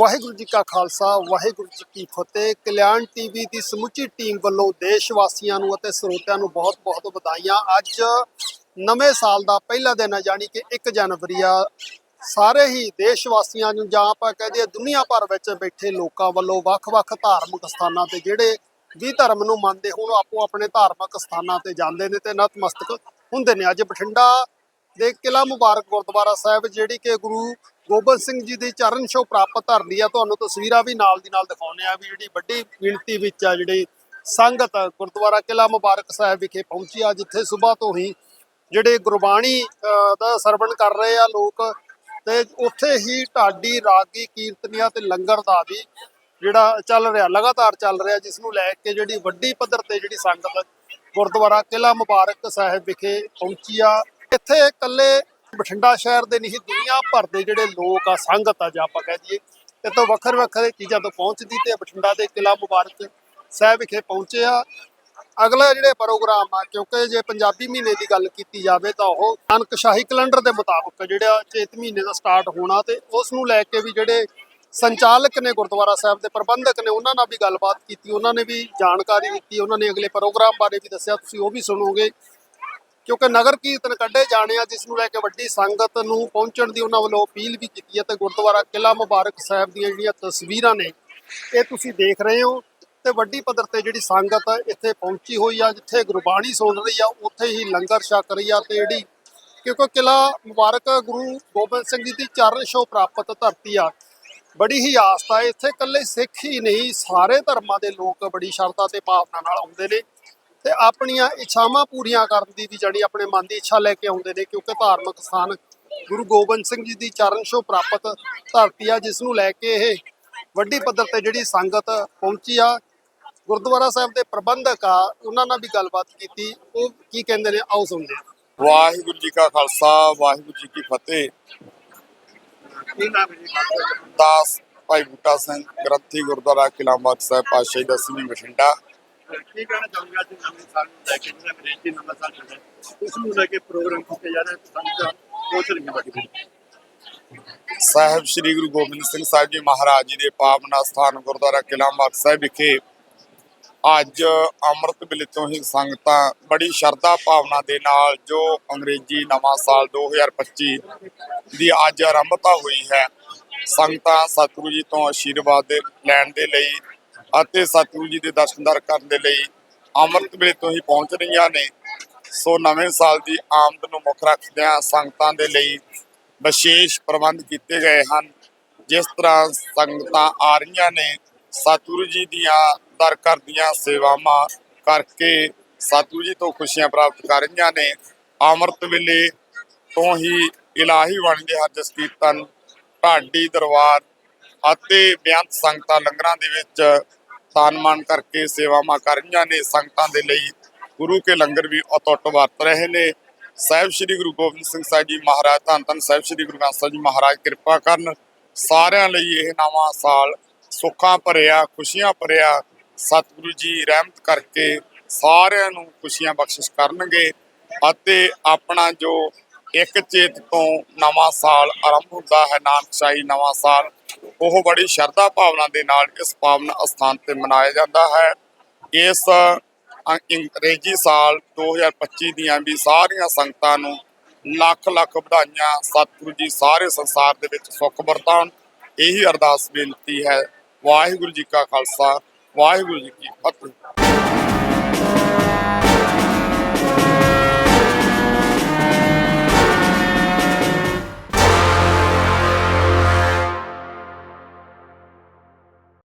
ਵਾਹਿਗੁਰੂ ਜੀ ਕਾ ਖਾਲਸਾ, ਵਾਹਿਗੁਰੂ ਜੀ ਕੀ ਫਤਿਹ। ਕਲਿਆਣ ਟੀਵੀ ਦੀ ਸਮੁੱਚੀ ਟੀਮ ਵੱਲੋਂ ਦੇਸ਼ ਵਾਸੀਆਂ ਨੂੰ ਅਤੇ ਸਰੋਤਿਆਂ ਨੂੰ ਬਹੁਤ-ਬਹੁਤ ਵਧਾਈਆਂ। ਅੱਜ ਨਵੇਂ ਸਾਲ ਦਾ ਪਹਿਲਾ ਦਿਨ ਹੈ, ਯਾਨੀ ਕਿ 1 ਜਨਵਰੀ ਆ। ਸਾਰੇ ਹੀ ਦੇਸ਼ ਵਾਸੀਆਂ ਨੂੰ ਜਾਂ ਆਪਾਂ ਕਹਦੇ ਦੁਨੀਆ ਭਰ ਵਿੱਚ ਬੈਠੇ ਲੋਕਾਂ ਵੱਲੋਂ ਵੱਖ-ਵੱਖ ਧਾਰਮਿਕ ਸਥਾਨਾਂ ਤੇ ਜਿਹੜੇ ਵੀ ਧਰਮ ਨੂੰ ਮੰਨਦੇ ਹੋਣ ਆਪੋ ਆਪਣੇ ਧਾਰਮਿਕ ਸਥਾਨਾਂ ਤੇ ਜਾਂਦੇ ਨੇ ਤੇ ਨਤਮਸਤਕ ਹੁੰਦੇ ਨੇ। ਅੱਜ ਬਠਿੰਡਾ ਦੇ ਕਿਲਾ ਮੁਬਾਰਕ ਗੁਰਦੁਆਰਾ ਸਾਹਿਬ, ਜਿਹੜੀ ਕਿ ਗੁਰੂ ਗੋਬਿੰਦ ਸਿੰਘ ਜੀ ਦੀ ਚਰਨ ਛੋਹ ਪ੍ਰਾਪਤ ਧਰਦੀ ਆ, ਤੁਹਾਨੂੰ ਤਸਵੀਰਾਂ ਵੀ ਨਾਲ ਦੀ ਨਾਲ ਦਿਖਾਉਂਦੇ ਆ ਵੀ ਜਿਹੜੀ ਵੱਡੀ ਗਿਣਤੀ ਵਿੱਚ ਆ ਜਿਹੜੀ ਸੰਗਤ ਗੁਰਦੁਆਰਾ ਕਿਲਾ ਮੁਬਾਰਕ ਸਾਹਿਬ ਵਿਖੇ ਪਹੁੰਚੀ ਆ, ਜਿੱਥੇ ਸਵੇਰ ਤੋਂ ਹੀ ਜਿਹੜੇ ਗੁਰਬਾਣੀ ਦਾ ਸਰਵਣ ਕਰ ਰਹੇ ਆ ਲੋਕ ਤੇ ਉੱਥੇ ਹੀ ਢਾਡੀ ਰਾਗੀ ਕੀਰਤਨੀਆਂ ਤੇ ਲੰਗਰ ਦਾ ਵੀ ਜਿਹੜਾ ਚੱਲ ਰਿਹਾ, ਲਗਾਤਾਰ ਚੱਲ ਰਿਹਾ, ਜਿਸ ਨੂੰ ਲੈ ਕੇ ਜਿਹੜੀ ਵੱਡੀ ਪੱਧਰ ਤੇ ਜਿਹੜੀ ਸੰਗਤ ਗੁਰਦੁਆਰਾ ਕਿਲਾ ਮੁਬਾਰਕ ਸਾਹਿਬ ਵਿਖੇ ਪਹੁੰਚੀ ਆ। ਇੱਥੇ ਇਕੱਲੇ ਬਠਿੰਡਾ ਸ਼ਹਿਰ ਦੇ ਨਹੀਂ, ਦੁਨੀਆ ਭਰ ਦੇ ਜਿਹੜੇ ਲੋਕ ਆ, ਸੰਗਤ ਆ ਜਾਂ ਆਪਾਂ ਕਹਿ ਦਈਏ ਇੱਥੋਂ ਤੋਂ ਵੱਖਰੇ ਵੱਖਰੇ ਚੀਜ਼ਾਂ ਤੋਂ ਪਹੁੰਚਦੀ ਤੇ ਬਠਿੰਡਾ ਦੇ ਕਿਲਾ ਮੁਬਾਰਕ ਸਾਹਿਬ ਵਿਖੇ ਪਹੁੰਚੇ ਆ। ਅਗਲਾ ਜਿਹੜੇ ਪ੍ਰੋਗਰਾਮ ਆ, ਕਿਉਂਕਿ ਜੇ ਪੰਜਾਬੀ ਮਹੀਨੇ ਦੀ ਗੱਲ ਕੀਤੀ ਜਾਵੇ ਤਾਂ ਉਹ ਨਾਨਕ ਸ਼ਾਹੀ ਕੈਲੰਡਰ ਦੇ ਮੁਤਾਬਕ ਜਿਹੜਾ ਚੇਤ ਮਹੀਨੇ ਦਾ ਸਟਾਰਟ ਹੋਣਾ ਤੇ ਉਸ ਨੂੰ ਲੈ ਕੇ ਵੀ ਜਿਹੜੇ ਸੰਚਾਲਕ ਨੇ ਗੁਰਦੁਆਰਾ ਸਾਹਿਬ ਦੇ ਪ੍ਰਬੰਧਕ ਨੇ, ਉਹਨਾਂ ਨਾਲ ਵੀ ਗੱਲਬਾਤ ਕੀਤੀ, ਉਹਨਾਂ ਨੇ ਵੀ ਜਾਣਕਾਰੀ ਦਿੱਤੀ, ਉਹਨਾਂ ਨੇ ਅਗਲੇ ਪ੍ਰੋਗਰਾਮ ਬਾਰੇ ਵੀ ਦੱਸਿਆ, ਤੁਸੀਂ ਉਹ ਵੀ ਸੁਣੋਗੇ। ਕਿਉਂਕਿ ਨਗਰ ਕੀਰਤਨ ਕੱਢੇ ਜਾਣੇ ਆ, ਜਿਸ ਨੂੰ ਲੈ ਕੇ ਵੱਡੀ ਸੰਗਤ ਨੂੰ ਪਹੁੰਚਣ ਦੀ ਉਹਨਾਂ ਵੱਲੋਂ ਅਪੀਲ ਵੀ ਕੀਤੀ ਹੈ ਤੇ ਗੁਰਦੁਆਰਾ ਕਿਲਾ ਮੁਬਾਰਕ ਸਾਹਿਬ ਦੀਆਂ ਜਿਹੜੀਆਂ ਤਸਵੀਰਾਂ ਨੇ, ਇਹ ਤੁਸੀਂ ਦੇਖ ਰਹੇ ਹੋ ਤੇ ਵੱਡੀ ਪੱਧਰ ਤੇ ਜਿਹੜੀ ਸੰਗਤ ਇੱਥੇ ਪਹੁੰਚੀ ਹੋਈ ਆ, ਜਿੱਥੇ ਗੁਰਬਾਣੀ ਸੁਣ ਰਹੀ ਆ, ਉੱਥੇ ਹੀ ਲੰਗਰ ਛਕ ਰਹੀ ਆ ਤੇ ਜਿਹੜੀ ਕਿਉਂਕਿ ਕਿਲਾ ਮੁਬਾਰਕ ਗੁਰੂ ਗੋਬਿੰਦ ਸਿੰਘ ਜੀ ਦੀ ਚਰਨ ਛੋਹ ਪ੍ਰਾਪਤ ਧਰਤੀ ਆ, ਬੜੀ ਹੀ ਆਸਥਾ ਹੈ। ਇੱਥੇ ਇਕੱਲੇ ਸਿੱਖ ਹੀ ਨਹੀਂ, ਸਾਰੇ ਧਰਮਾਂ ਦੇ ਲੋਕ ਬੜੀ ਸ਼ਰਧਾ ਤੇ ਭਾਵਨਾ ਨਾਲ ਆਉਂਦੇ ਨੇ। ਤੇ ਆਪਣੀਆਂ ਇੱਛਾਵਾਂ ਪੂਰੀਆਂ ਕਰਨ ਦੀ ਵੀ ਜਿਹੜੀ ਆਪਣੇ ਮਨ ਦੀ ਇੱਛਾ ਲੈ ਕੇ ਆਉਂਦੇ ਨੇ ਕਿਉਂਕਿ ਧਾਰਮਿਕ ਸਥਾਨ ਗੁਰੂ ਗੋਬਿੰਦ ਸਿੰਘ ਜੀ ਦੀ ਚਰਨ ਛੋਹ ਪ੍ਰਾਪਤ ਧਰਤੀ ਆ ਜਿਸ ਨੂੰ ਲੈ ਕੇ ਇਹ ਵੱਡੀ ਪੱਧਰ ਤੇ ਜਿਹੜੀ ਸੰਗਤ ਪਹੁੰਚੀ ਆ। ਗੁਰਦੁਆਰਾ ਸਾਹਿਬ ਦੇ ਪ੍ਰਬੰਧਕ ਆ ਉਹਨਾਂ ਨਾਲ ਵੀ ਗੱਲਬਾਤ ਕੀਤੀ। ਉਹ ਕੀ ਕਹਿੰਦੇ ਨੇ? ਆਓ ਸੁਣਦੇ ਵਾਹਿਗੁਰੂ ਜੀ ਕਾ ਖਾਲਸਾ ਵਾਹਿਗੁਰੂ ਜੀ ਕੀ ਫਤਿਹ। ਦਾਸ ਭਾਈ ਬੂਟਾ ਸਿੰਘ ਗ੍ਰੰਥੀ ਗੁਰਦੁਆਰਾ ਕਿਲਾਮਤ ਸਾਹਿਬ ਪਾਤਸ਼ਾਹੀ ਦਸਵੀਂ ਬਠਿੰਡਾ। ਕੀ ਕਹਿਣਾ ਚਾਹੁੰਗਾ ਜੀ ਨਵੇਂ ਸਾਲ ਨੂੰ ਲੈ ਕੇ, ਜਿਹੜਾ ਅੰਗਰੇਜ਼ੀ ਨਵਾਂ ਸਾਲ ਚੱਲ ਰਿਹਾ? ਉਸ ਨੂੰ ਲੈ ਕੇ ਪ੍ਰੋਗਰਾਮ ਕੀਤੇ ਜਾ ਰਹੇ ਸੰਗਤ ਪਹੁੰਚ ਰਹੀਆਂ ਬਾਕੀ ਸਾਹਿਬ, ਸ੍ਰੀ ਗੁਰੂ ਗੋਬਿੰਦ ਸਿੰਘ ਸਾਹਿਬ ਜੀ ਮਹਾਰਾਜ ਜੀ ਦੇ ਪਾਵਨ ਸਥਾਨ ਗੁਰਦੁਆਰਾ ਕਿਲਾਮਤ ਸਾਹਿਬ ਵਿਖੇ ਅੱਜ ਅੰਮ੍ਰਿਤ ਵੇਲੇ ਤੋਂ ਹੀ ਸੰਗਤਾਂ ਬੜੀ ਸ਼ਰਧਾ ਭਾਵਨਾ ਦੇ ਨਾਲ ਜੋ ਅੰਗਰੇਜ਼ੀ ਨਵਾਂ ਸਾਲ 2025 ਦੀ ਅੱਜ ਆਰੰਭਤਾ ਹੋਈ ਹੈ, ਸੰਗਤਾਂ ਸਤਿਗੁਰੂ ਜੀ ਤੋਂ ਆਸ਼ੀਰਵਾਦ ਦੇ ਲੈਣ ਦੇ ਲਈ ਅਤੇ ਸਤਿਗੁਰੂ ਜੀ ਦੇ ਦਰਸ਼ਨ ਦਰ ਕਰਨ ਦੇ ਲਈ ਅੰਮ੍ਰਿਤ ਵੇਲੇ ਤੋਂ ਹੀ ਪਹੁੰਚ ਰਹੀਆਂ ਨੇ। ਸੋ ਨਵੇਂ ਸਾਲ ਦੀ ਆਮਦ ਨੂੰ ਮੁੱਖ ਰੱਖਦਿਆਂ ਸੰਗਤਾਂ ਦੇ ਲਈ ਵਿਸ਼ੇਸ਼ ਪ੍ਰਬੰਧ ਕੀਤੇ ਗਏ ਹਨ। ਜਿਸ ਤਰ੍ਹਾਂ ਸੰਗਤਾਂ ਆ ਰਹੀਆਂ ਨੇ, ਸਤਿਗੁਰੂ ਜੀ ਦੀਆਂ ਦਰ ਘਰ ਦੀਆਂ ਸੇਵਾਵਾਂ ਕਰਕੇ ਸਤਿਗੁਰੂ ਜੀ ਤੋਂ ਖੁਸ਼ੀਆਂ ਪ੍ਰਾਪਤ ਕਰ ਰਹੀਆਂ ਨੇ। ਅੰਮ੍ਰਿਤ ਵੇਲੇ ਤੋਂ ਹੀ ਇਲਾਹੀ ਬਣ ਦੇ ਹਰਜਸ ਕੀਰਤਨ, ਢਾਡੀ ਦਰਬਾਰ ਅਤੇ ਬੇਅੰਤ ਸੰਗਤਾਂ ਲੰਗਰਾਂ ਦੇ ਵਿੱਚ ਤਾਨਮਾਨ ਕਰਕੇ ਸੇਵਾਵਾਂ ਕਰ ਰਹੀਆਂ ਨੇ। ਸੰਗਤਾਂ ਦੇ ਲਈ ਗੁਰੂ ਕੇ ਲੰਗਰ ਵੀ ਅਟੁੱਟ ਵਰਤ ਰਹੇ ਨੇ। ਸਾਹਿਬ ਸ੍ਰੀ ਗੁਰੂ ਗੋਬਿੰਦ ਸਿੰਘ ਸਾਹਿਬ ਜੀ ਮਹਾਰਾਜ, ਧੰਨ ਧੰਨ ਸਾਹਿਬ ਸ੍ਰੀ ਗੁਰੂ ਗ੍ਰੰਥ ਸਾਹਿਬ ਜੀ ਮਹਾਰਾਜ, ਕਿਰਪਾ ਕਰਨ ਸਾਰਿਆਂ ਲਈ ਇਹ ਨਵਾਂ ਸਾਲ ਸੁੱਖਾਂ ਭਰਿਆ, ਖੁਸ਼ੀਆਂ ਭਰਿਆ। ਸਤਿਗੁਰੂ ਜੀ ਰਹਿਮਤ ਕਰਕੇ ਸਾਰਿਆਂ ਨੂੰ ਖੁਸ਼ੀਆਂ ਬਖਸ਼ਿਸ਼ ਕਰਨਗੇ ਅਤੇ ਆਪਣਾ ਜੋ ਇੱਕ ਚੇਤ ਤੋਂ ਨਵਾਂ ਸਾਲ ਆਰੰਭ ਹੁੰਦਾ ਹੈ। ਨਾਨਕਸ਼ਾਹੀ ਨਵਾਂ ਸਾਲ। ਉਹ ਬੜੀ ਸ਼ਰਧਾ ਭਾਵਨਾ ਦੇ ਨਾਲ ਇਸ ਪਾਵਨ ਅਸਥਾਨ ਤੇ ਮਨਾਇਆ ਜਾਂਦਾ ਹੈ। ਇਸ ਅੰਗਰੇਜ਼ੀ ਸਾਲ 2025 ਦੀਆਂ ਵੀ ਸਾਰੀਆਂ ਸੰਗਤਾਂ ਨੂੰ ਲੱਖ ਲੱਖ ਵਧਾਈਆਂ, ਸਤਿਗੁਰੂ ਜੀ ਸਾਰੇ ਸੰਸਾਰ ਦੇ ਵਿੱਚ ਸੁੱਖ ਵਰਤਾਉਣ। ਇਹੀ ਅਰਦਾਸ ਬੇਨਤੀ ਹੈ। ਵਾਹਿਗੁਰੂ ਜੀ ਕਾ ਖਾਲਸਾ, ਵਾਹਿਗੁਰੂ ਜੀ ਕੀ ਫਤਿਹ।